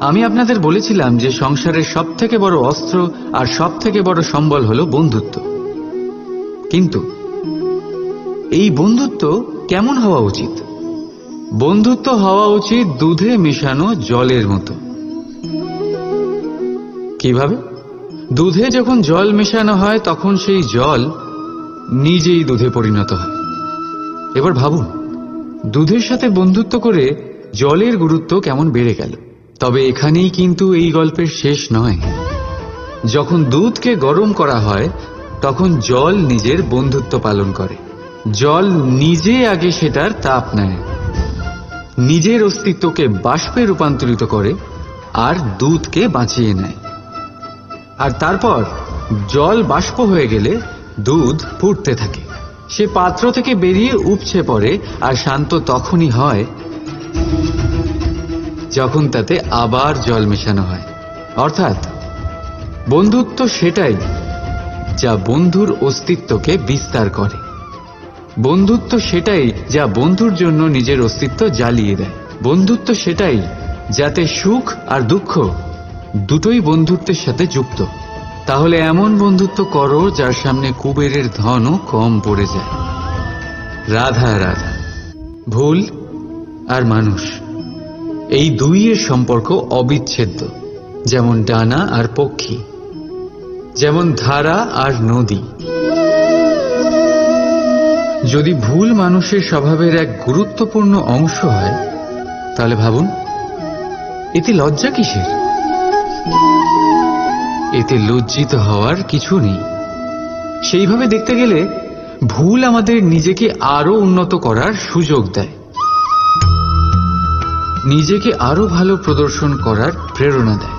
আমি আপনাদের বলেছিলাম যে সংসারের সব থেকে বড় অস্ত্র আর সব থেকে বড় সম্বল হলো বন্ধুত্ব। কিন্তু এই বন্ধুত্ব কেমন হওয়া উচিত? বন্ধুত্ব হওয়া উচিত দুধে মেশানো জলের মতো। কীভাবে? দুধে যখন জল মেশানো হয় তখন সেই জল নিজেই দুধে পরিণত হয়। এবার ভাবুন, দুধের সাথে বন্ধুত্ব করে জলের গুরুত্ব কেমন বেড়ে গেল? তবে এখানেই কিন্তু এই গল্পের শেষ নয়। যখন দুধকে গরম করা হয়, তখন জল নিজের বন্ধুত্ব পালন করে। জল নিজে আগে সেটার তাপ নেয়। নিজের অস্তিত্বকে বাষ্পে রূপান্তরিত করে আর দুধকে বাঁচিয়ে নেয়। আর তারপর জল বাষ্প হয়ে গেলে দুধ ফুটতে থাকে। সে পাত্র থেকে বেরিয়ে উপচে পড়ে আর শান্ত তখনই হয় যখন তাতে আবার জল মেশানো হয়। অর্থাৎ বন্ধুত্ব সেটাই যা বন্ধুর অস্তিত্বকে বিস্তার করে। বন্ধুত্ব সেটাই যা বন্ধুর জন্য নিজের অস্তিত্ব জ্বালিয়ে দেয়। বন্ধুত্ব সেটাই যাতে সুখ আর দুঃখ দুটোই বন্ধুত্বের সাথে যুক্ত। তাহলে এমন বন্ধুত্ব করো যার সামনে কুবেরের ধনও কম পড়ে যায়। রাধা রাধা, ভুল আর মানুষ। এই দুইয়ের সম্পর্ক অবিচ্ছেদ্য, যেমন ডানা আর পক্ষী, যেমন ধারা আর নদী। যদি ভুল মানুষের স্বভাবের এক গুরুত্বপূর্ণ অংশ হয়, তাহলে ভাবুন, এতে লজ্জা কিসের? এতে লজ্জিত হওয়ার কিছু নেই। সেইভাবে দেখতে গেলে ভুল আমাদের নিজেকে আরও উন্নত করার সুযোগ দেয়। নিজেকে আরও ভালো প্রদর্শন করার প্রেরণা দেয়।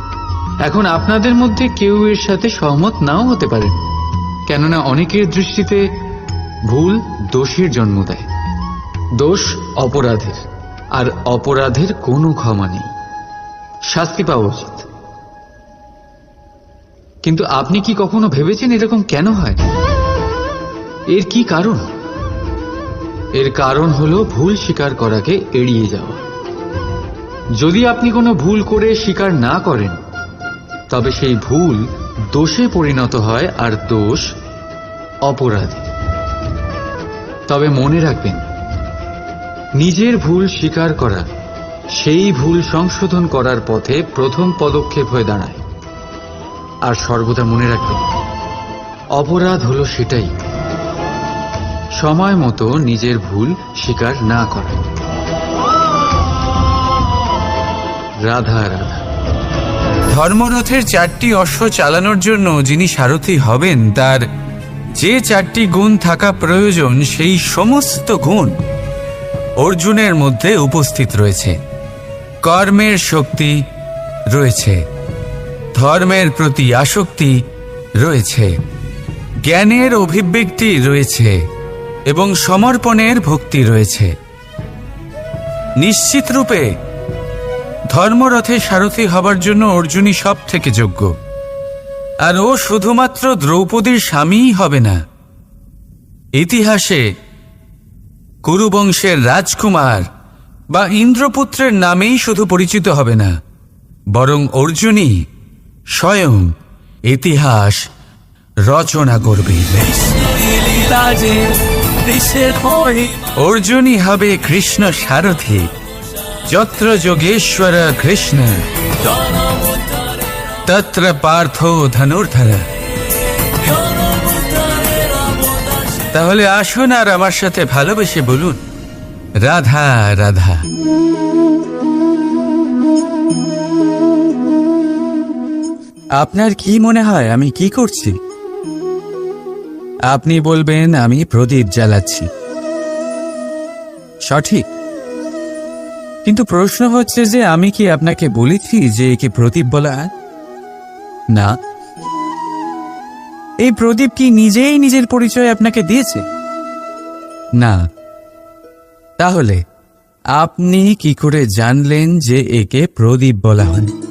এখন আপনাদের মধ্যে কেউ এর সাথে সহমত নাও হতে পারেন কেননা অনেকের দৃষ্টিতে ভুল দোষের জন্ম দেয়। দোষ অপরাধের, আর অপরাধের কোনো ক্ষমা নেই। শাস্তি পাওয়া উচিত। কিন্তু আপনি কি কখনো ভেবেছেন এরকম কেন হয়? এর কি কারণ? এর কারণ হলো ভুল স্বীকার করাকে এড়িয়ে যাওয়া। যদি আপনি কোনো ভুল করে স্বীকার না করেন, তবে সেই ভুল দোষে পরিণত হয় আর দোষ অপরাধী। তবে মনে রাখবেন, নিজের ভুল স্বীকার করা, সেই ভুল সংশোধন করার পথে প্রথম পদক্ষেপ হয়ে দাঁড়ায়। আর সর্বদা মনে রাখবেন অপরাধ হলো সেটাই। সময় মতো নিজের ভুল স্বীকার না করা। রাধা রাধা। ধর্মরথের চারটি অশ্ব চালানোর জন্য যিনি সারথি হবেন, তার যে চারটি গুণ থাকা প্রয়োজন, সেই সমস্ত গুণ অর্জুনের মধ্যে উপস্থিত রয়েছে। কর্মের শক্তি রয়েছে। ধর্মের প্রতি আসক্তি রয়েছে, জ্ঞানের অভিব্যক্তি রয়েছে, এবং সমর্পণের ভক্তি রয়েছে। নিশ্চিত রূপে, ধর্মরথে সারথি হবার জন্য অর্জুনই সব থেকে যোগ্য। আর ও শুধুমাত্র দ্রৌপদীর স্বামীই হবে না। ইতিহাসে, কুরুবংশের রাজকুমার বা ইন্দ্রপুত্রের নামেই শুধু পরিচিত হবে না, বরং অর্জুনই স্বয়ং ইতিহাস রচনা করবে। অর্জুনই হবে কৃষ্ণ সারথি, যত্র যোগেশ্বর কৃষ্ণ, তত্র পার্থ ধনুর্ধর। তাহলে আসুন আর আমার সাথে ভালোবেসে বলুন, রাধা রাধা। আপনার কি মনে হয় আমি কি করছি? আপনি বলবেন, আমি প্রদীপ জ্বালাচ্ছি। সঠিক। কিন্তু প্রশ্ন হচ্ছে যে, আমি কি আপনাকে বলেছি যে একে প্রদীপ বলা? না। এই প্রদীপ কি নিজেই নিজের পরিচয় আপনাকে দিয়েছে? না। তাহলে, আপনি কি করে জানলেন যে একে প্রদীপ বলা হয়?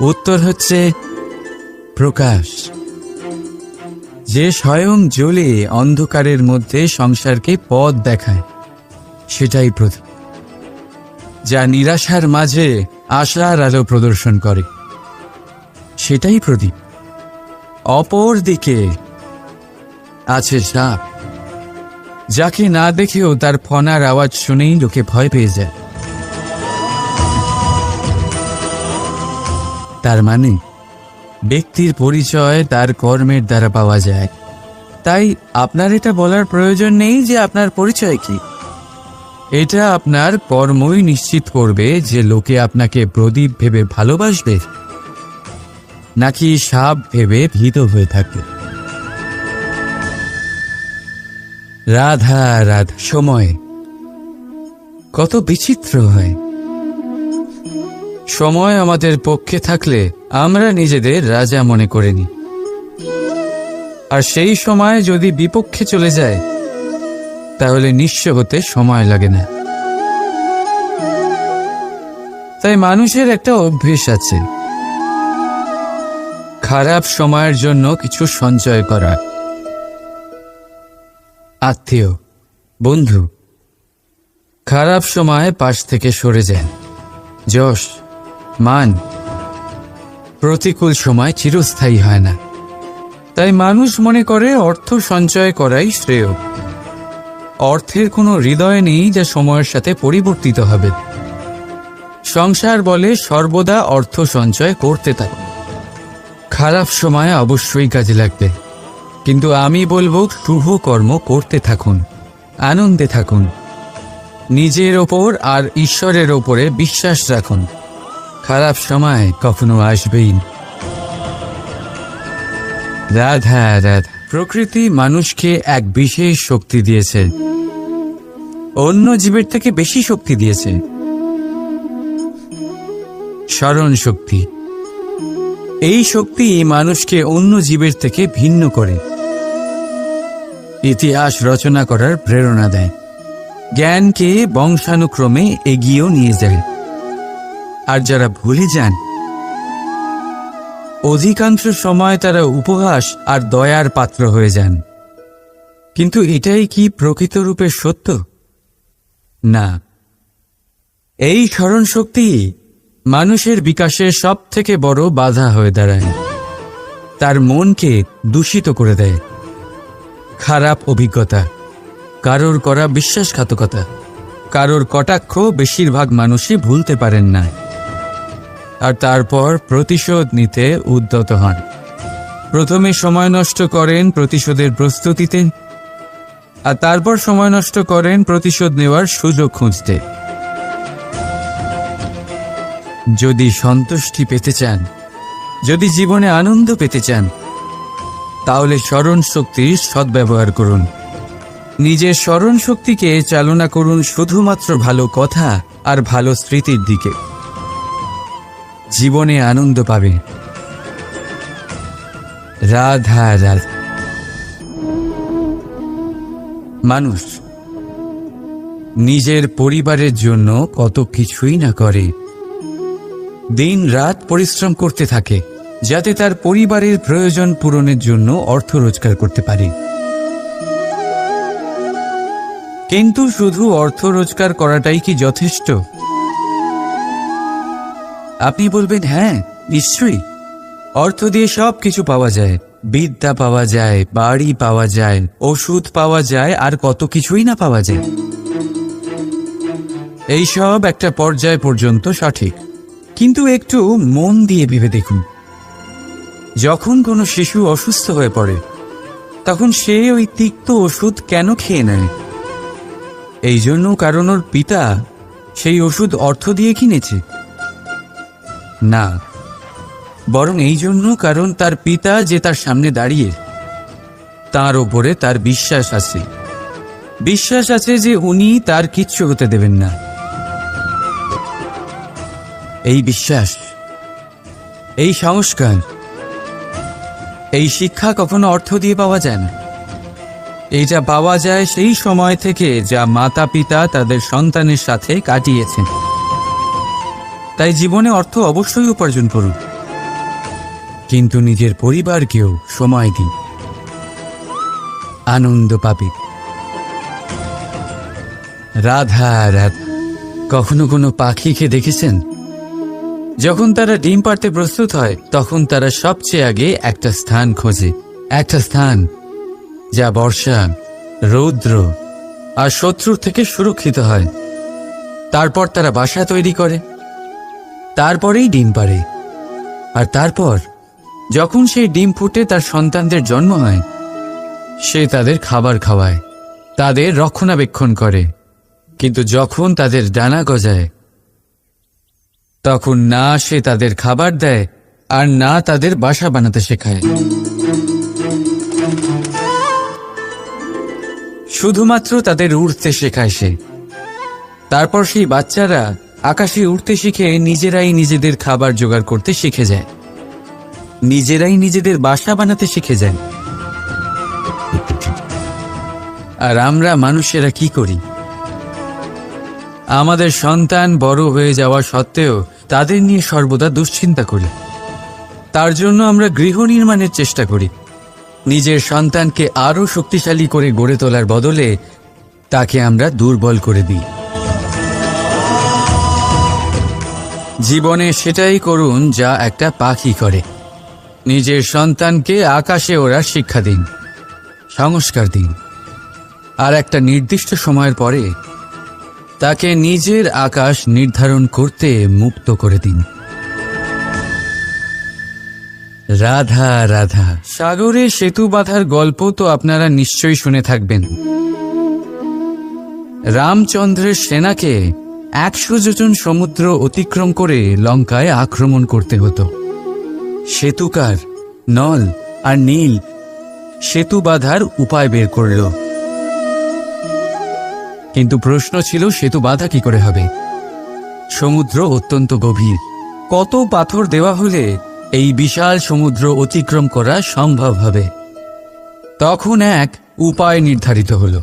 উত্তর হচ্ছে প্রকাশ। যে স্বয়ং জ্বলে অন্ধকারের মধ্যে সংসারকে পথ দেখায়, সেটাই প্রদীপ যা নিরাশার মাঝে আশার আলো প্রদর্শন করে। সেটাই প্রদীপ। অপর দিকে আছে সাপ, যাকে না দেখেও তার ফনার আওয়াজ শুনেই লোকে ভয় পেয়ে যায়। তার মানে? ব্যক্তির পরিচয় তার কর্মের দ্বারা পাওয়া যায়। তাই আপনার এটা বলার প্রয়োজন নেই যে আপনার পরিচয় কি। এটা আপনার কর্মই নিশ্চিত করবে যে লোকে আপনাকে প্রদীপ ভেবে ভালোবাসবে, নাকি সাপ ভেবে ভীত হয়ে থাকবে। রাধা রাধা, সময়। কত বিচিত্র হয়। সময় আমাদের পক্ষে থাকলে আমরা নিজেদের রাজা মনে করে নিই। আর সেই সময় যদি বিপক্ষে চলে যায়, তাহলে নিঃস্ব হতে সময় লাগে না। তাই মানুষের একটা অভ্যেস আছে। খারাপ সময়ের জন্য কিছু সঞ্চয় করা। আত্মীয়, বন্ধু, খারাপ সময় পাশ থেকে সরে যান যশ মান। প্রতিকূল সময় চিরস্থায়ী হয় না। তাই মানুষ মনে করে অর্থ সঞ্চয় করাই শ্রেয়। অর্থের কোনো হৃদয় নেই যা সময়ের সাথে পরিবর্তিত হবে। সংসার বলে সর্বদা অর্থ সঞ্চয় করতে থাকুন খারাপ সময় অবশ্যই কাজে লাগবে। কিন্তু আমি বলব, শুভ কর্ম করতে থাকুন, আনন্দে থাকুন। নিজের ওপর আর ঈশ্বরের ওপরে বিশ্বাস রাখুন। খারাপ সময় কখনো আসবেই রাধা রাধা প্রকৃতি মানুষকে এক বিশেষ শক্তি দিয়েছে। অন্য জীবের থেকে বেশি শক্তি দিয়েছে। স্মরণ শক্তি। এই শক্তি মানুষকে অন্য জীবের থেকে ভিন্ন করে। ইতিহাস রচনা করার প্রেরণা দেয়। জ্ঞানকে বংশানুক্রমে এগিয়েও নিয়ে যায়। আর যারা ভুলে যান, অধিকাংশ সময় তারা উপহাস আর দয়ার পাত্র হয়ে যান। কিন্তু এটাই কি প্রকৃত রূপে সত্য? না। এই স্মরণ শক্তি মানুষের বিকাশের সব থেকে বড় বাধা হয়ে দাঁড়ায়। তার মনকে দূষিত করে দেয়। খারাপ অভিজ্ঞতা, কারোর করা বিশ্বাসঘাতকতা, কারোর কটাক্ষ বেশিরভাগ মানুষই ভুলতে পারেন না। আর তারপর প্রতিশোধ নিতে উদ্যত হন। প্রথমে সময় নষ্ট করেন প্রতিশোধের প্রস্তুতিতে, আর তারপর সময় নষ্ট করেন প্রতিশোধ নেওয়ার সুযোগ খুঁজতে। যদি সন্তুষ্টি পেতে চান, যদি জীবনে আনন্দ পেতে চান, তাহলে স্মরণ শক্তির সদ্ব্যবহার করুন। নিজের স্মরণ শক্তিকে চালনা করুন শুধুমাত্র ভালো কথা আর ভালো স্মৃতির দিকে। জীবনে আনন্দ পাবে। রাধা রাধা। মানুষ নিজের পরিবারের জন্য কত কিছুই না করে। দিন রাত পরিশ্রম করতে থাকে, যাতে তার পরিবারের প্রয়োজন পূরণের জন্য অর্থ রোজগার করতে পারে। কিন্তু শুধু অর্থ রোজগার করাটাই কি যথেষ্ট? আপনি বলবেন হ্যাঁ নিশ্চয়ই। অর্থ দিয়ে সব কিছু পাওয়া যায়। বিদ্যা পাওয়া যায়, বাড়ি পাওয়া যায়, ওষুধ পাওয়া যায়, আর কত কিছুই না পাওয়া যায়। এই সব একটা পর্যায় পর্যন্ত সঠিক। কিন্তু একটু মন দিয়ে ভেবে দেখুন। যখন কোনো শিশু অসুস্থ হয়ে পড়ে, তখন সে ওই তিক্ত ওষুধ কেন খেয়ে নেয়? এই জন্য কারণ ওর পিতা সেই ওষুধ অর্থ দিয়ে কিনেছে। না। বরং এই জন্য কারণ তার পিতা যে তার সামনে দাঁড়িয়ে, তার ওপরে তার বিশ্বাস আছে। বিশ্বাস আছে যে উনি তার কিচ্ছু হতে দেবেন না। এই বিশ্বাস, এই সংস্কার, এই শিক্ষা কখনো অর্থ দিয়ে পাওয়া যায় না। এইটা পাওয়া যায় সেই সময় থেকে যা মাতা পিতা তাদের সন্তানের সাথে কাটিয়েছেন। তাই জীবনে অর্থ অবশ্যই উপার্জন করুন। কিন্তু নিজের পরিবারকেও সময় দিন। আনন্দ পাবে। রাধা রাধা, কখনো কোনো পাখিকে দেখেছেন? যখন তারা ডিম পাড়তে প্রস্তুত হয়, তখন তারা সবচেয়ে আগে একটা স্থান খোঁজে। একটা স্থান যা বর্ষা, রৌদ্র আর শত্রুর থেকে সুরক্ষিত হয়। তারপর তারা বাসা তৈরি করে। তারপরেই ডিম পাড়ে। আর তারপর, যখন সেই ডিম ফুটে তার সন্তানদের জন্ম হয়, সে তাদের খাবার খাওয়ায়, তাদের রক্ষণাবেক্ষণ করে। কিন্তু যখন তাদের ডানা গজায়, তখন না সে তাদের খাবার দেয় আর না তাদের বাসা বানাতে শেখায়। শুধুমাত্র তাদের উড়তে শেখায় সে। তারপর সেই বাচ্চারা আকাশে উড়তে শিখে নিজেরাই নিজেদের খাবার জোগাড় করতে শিখে যায়। নিজেরাই নিজেদের বাসা বানাতে শিখে যায়। আর আমরা মানুষেরা কি করি? আমাদের সন্তান বড় হয়ে যাওয়া সত্ত্বেও তাদের নিয়ে সর্বদা দুশ্চিন্তা করি। তার জন্য আমরা গৃহ নির্মাণের চেষ্টা করি। নিজের সন্তানকে আরও শক্তিশালী করে গড়ে তোলার বদলে তাকে আমরা দুর্বল করে দিই। জীবনে সেটাই করুন যা একটা পাখি করে। নিজের সন্তানকে আকাশে ওড়ার শিক্ষা দিন, সংস্কার দিন। আর একটা নির্দিষ্ট সময়ের পরে তাকে নিজের আকাশ নির্ধারণ করতে মুক্ত করে দিন। রাধা রাধা। সাগরে সেতু বাঁধার গল্প তো আপনারা নিশ্চয়ই শুনে থাকবেন। রামচন্দ্রের সেনাকে একশো যোজন সমুদ্র অতিক্রম করে লঙ্কায় আক্রমণ করতে হতো। সেতুকার নল আর নীল সেতু বাঁধার উপায় বের করল। কিন্তু প্রশ্ন ছিল, সেতু বাঁধা কি করে হবে? সমুদ্র অত্যন্ত গভীর। কত পাথর দেওয়া হলে এই বিশাল সমুদ্র অতিক্রম করা সম্ভব হবে? তখন এক উপায় নির্ধারিত হলো।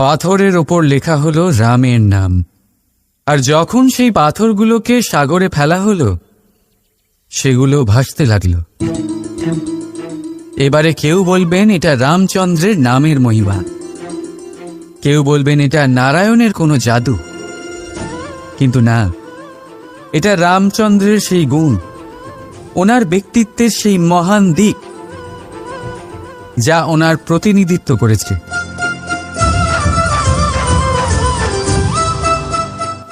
পাথরের ওপর লেখা হলো রামের নাম। আর যখন সেই পাথরগুলোকে সাগরে ফেলা হলো, সেগুলো ভাসতে লাগল। এবারে কেউ বলবেন এটা রামচন্দ্রের নামের মহিমা। কেউ বলবেন এটা নারায়ণের কোনো জাদু। কিন্তু না, এটা রামচন্দ্রের সেই গুণ, ওনার ব্যক্তিত্বের সেই মহান দিক, যা ওনার প্রতিনিধিত্ব করেছে।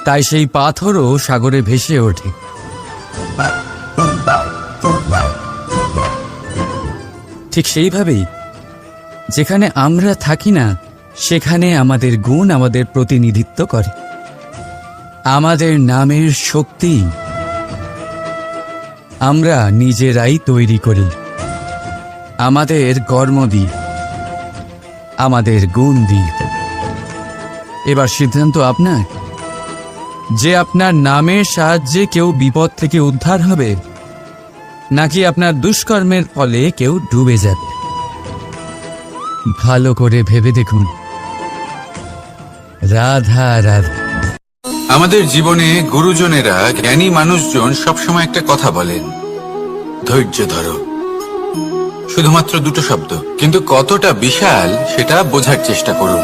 তাই সেই পাথরও সাগরে ভেসে ওঠে। ঠিক সেইভাবেই যেখানে আমরা থাকি না, সেখানে আমাদের গুণ আমাদের প্রতিনিধিত্ব করে। আমাদের নামের শক্তি আমরা নিজেরাই তৈরি করি। আমাদের কর্ম দিই আমাদের গুণ দিই এবার সিদ্ধান্ত আপনার? যে আপনার নামের সাহায্যে কেউ বিপদ থেকে উদ্ধার হবে, নাকি আপনার দুষ্কর্মের ফলে কেউ ডুবে যাবে। ভালো করে ভেবে দেখুন। রাধা রাধা। আমাদের জীবনে গুরুজনেরা জ্ঞানী মানুষজন সবসময় একটা কথা বলেন, ধৈর্য ধরো। শুধুমাত্র দুটো শব্দ, কিন্তু কতটা বিশাল সেটা বোঝার চেষ্টা করুন।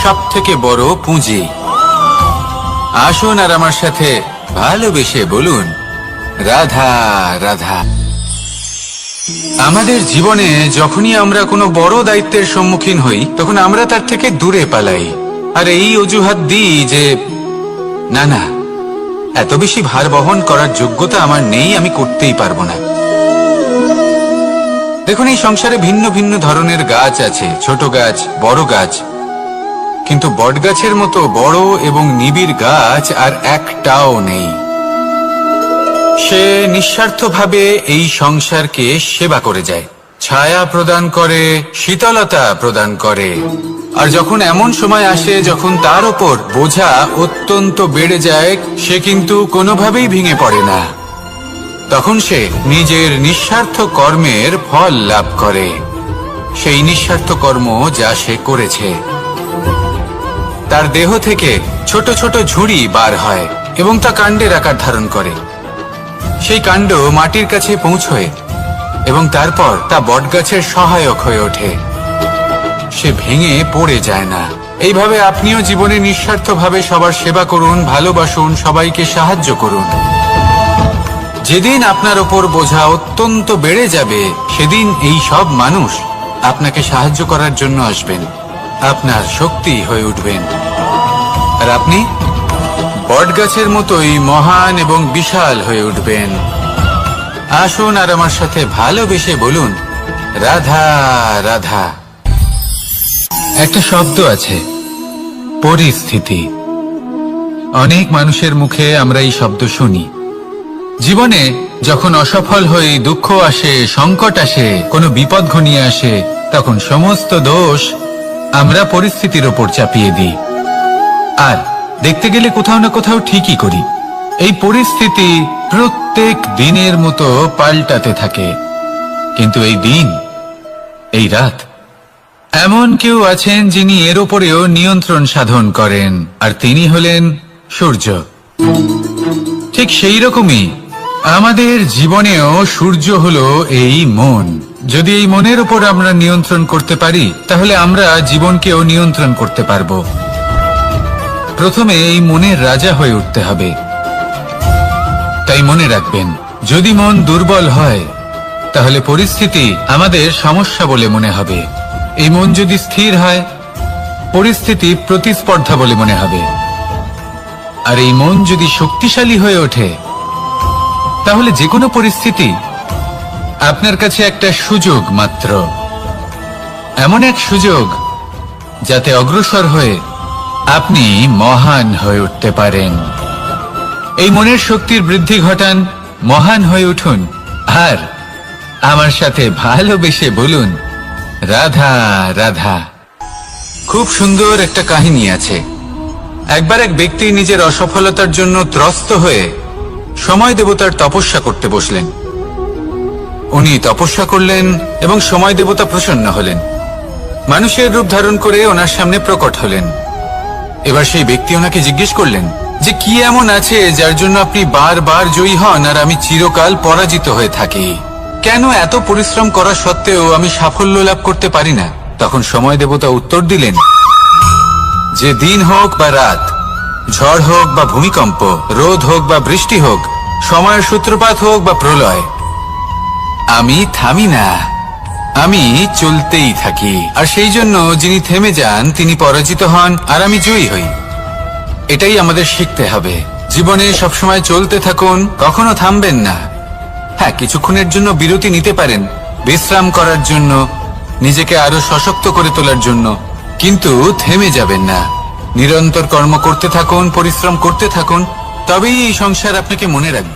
সব থেকে বড় পুঁজি। আসুন আর আমার সাথে ভালোবেসে বলুন, রাধা রাধা। আমাদের জীবনে যখনই আমরা কোনো বড় দায়িত্বের সম্মুখীন হই, তখন আমরা তার থেকে দূরে পালাই। আর এই অজুহাত দিই যে, না না, এত বেশি ভার বহন করার যোগ্যতা আমার নেই, আমি করতেই পারব না। দেখুন, এই সংসারে ভিন্ন ভিন্ন ধরনের গাছ আছে, ছোট গাছ, বড় গাছ। কিন্তু বটগাছের মতো বড় এবং নিবিড় গাছ আর একটাও নেই। সে নিঃস্বার্থভাবে এই সংসারকে সেবা করে যায়। ছায়া প্রদান করে, শীতলতা প্রদান করে। আর যখন এমন সময় আসে যখন তার ওপর বোঝা অত্যন্ত বেড়ে যায়, সে কিন্তু কোনোভাবেই ভেঙে পড়ে না। তখন সে নিজের নিঃস্বার্থ কর্মের ফল লাভ করে। সেই নিঃস্বার্থ কর্ম যা সে করেছে। তার দেহ থেকে ছোট ছোট ঝুড়ি বার হয় এবং তা কাণ্ডের আকার ধারণ করে। সেই কাণ্ড মাটির কাছে পৌঁছয় এবং তারপর তা বটগাছের সহায়ক হয়ে ওঠে। সে ভেঙে পড়ে যায় না। এইভাবে আপনিও জীবনে নিঃস্বার্থভাবে সবার সেবা করুন, ভালোবাসুন, সবাইকে সাহায্য করুন। যেদিন আপনার ওপর বোঝা অত্যন্ত বেড়ে যাবে, সেদিন এই সব মানুষ আপনাকে সাহায্য করার জন্য আসবেন। আপনার শক্তি হয়ে উঠবেন। আর আপনি বটগাছের মতোই মহান এবং বিশাল হয়ে উঠবেন। আসুন আর আমার সাথে ভালোবেসে বলুন, রাধা রাধা। একটা শব্দ আছে, পরিস্থিতি। অনেক মানুষের মুখে আমরা এই শব্দ শুনি। জীবনে যখন অসফল হয়ে দুঃখ আসে, সংকট আসে, কোনো বিপদ ঘনিয়ে আসে, তখন সমস্ত দোষ আমরা পরিস্থিতির ওপর চাপিয়ে দিই। আর দেখতে গেলে কোথাও না কোথাও ঠিকই করি। এই পরিস্থিতি প্রত্যেক দিনের মতো পাল্টাতে থাকে। কিন্তু এই দিন, এই রাত, এমন কেউ আছেন যিনি এর ওপরেও নিয়ন্ত্রণ সাধন করেন, আর তিনি হলেন সূর্য। ঠিক সেই রকমই আমাদের জীবনেও সূর্য হলো এই মন। যদি এই মনের উপর আমরা নিয়ন্ত্রণ করতে পারি, তাহলে আমরা জীবনকেও নিয়ন্ত্রণ করতে পারব। প্রথমে এই মনের রাজা হয়ে উঠতে হবে। তাই মনে রাখবেন, যদি মন দুর্বল হয়, তাহলে পরিস্থিতি আমাদের সমস্যা বলে মনে হবে। এই মন যদি স্থির হয়, পরিস্থিতি প্রতিস্পর্ধা বলে মনে হবে। আর এই মন যদি শক্তিশালী হয়ে ওঠে তাহলে যে কোনো পরিস্থিতি আপনার কাছে একটা সুযোগ মাত্র। এমন এক সুযোগ যাতে অগ্রসর হয়ে আপনি মহান হয়ে উঠতে পারেন। এই মনের শক্তির বৃদ্ধি ঘটান, মহান হয়ে উঠুন। আর আমার সাথে ভালোবেসে বলুন, রাধা রাধা। খুব সুন্দর একটা কাহিনী আছে। একবার এক ব্যক্তি নিজের অসফলতার জন্য ত্রস্ত হয়ে সময় দেবতার তপস্যা করতে বসলেন। উনি তপস্যা করলেন এবং সময় দেবতা প্রসন্ন হলেন। মানুষের রূপ ধারণ করে ওনার সামনে প্রকট হলেন। এবার সেই ব্যক্তি ওনাকে জিজ্ঞেস করলেন যে, কি এমন আছে যার জন্য আপনি বারবার জয়ী হন আর আমি চিরকাল পরাজিত হয়ে থাকি? কেন এত পরিশ্রম করা সত্ত্বেও আমি সাফল্য লাভ করতে পারি না? তখন সময় দেবতা উত্তর দিলেন, যে দিন হোক বা রাত ঝড় হোক বা ভূমিকম্প, রোদ হোক বা বৃষ্টি হোক, সময়ের সূত্রপাত হোক বা প্রলয়, আমি থামি না, আমি চলতেই থাকি। আর সেই জন্য যিনি থেমে যান, তিনি পরাজিত হন, আর আমি জয়ী হই। এটাই আমাদের শিখতে হবে। জীবনে সবসময় চলতে থাকুন, কখনো থামবেন না। হ্যাঁ কিছুক্ষণের জন্য বিরতি নিতে পারেন, বিশ্রাম করার জন্য, নিজেকে আরও সশক্ত করে তোলার জন্য, কিন্তু থেমে যাবেন না। নিরন্তর কর্ম করতে থাকুন পরিশ্রম করতে থাকুন তবেই এই সংসার আপনাকে মনে রাখবে।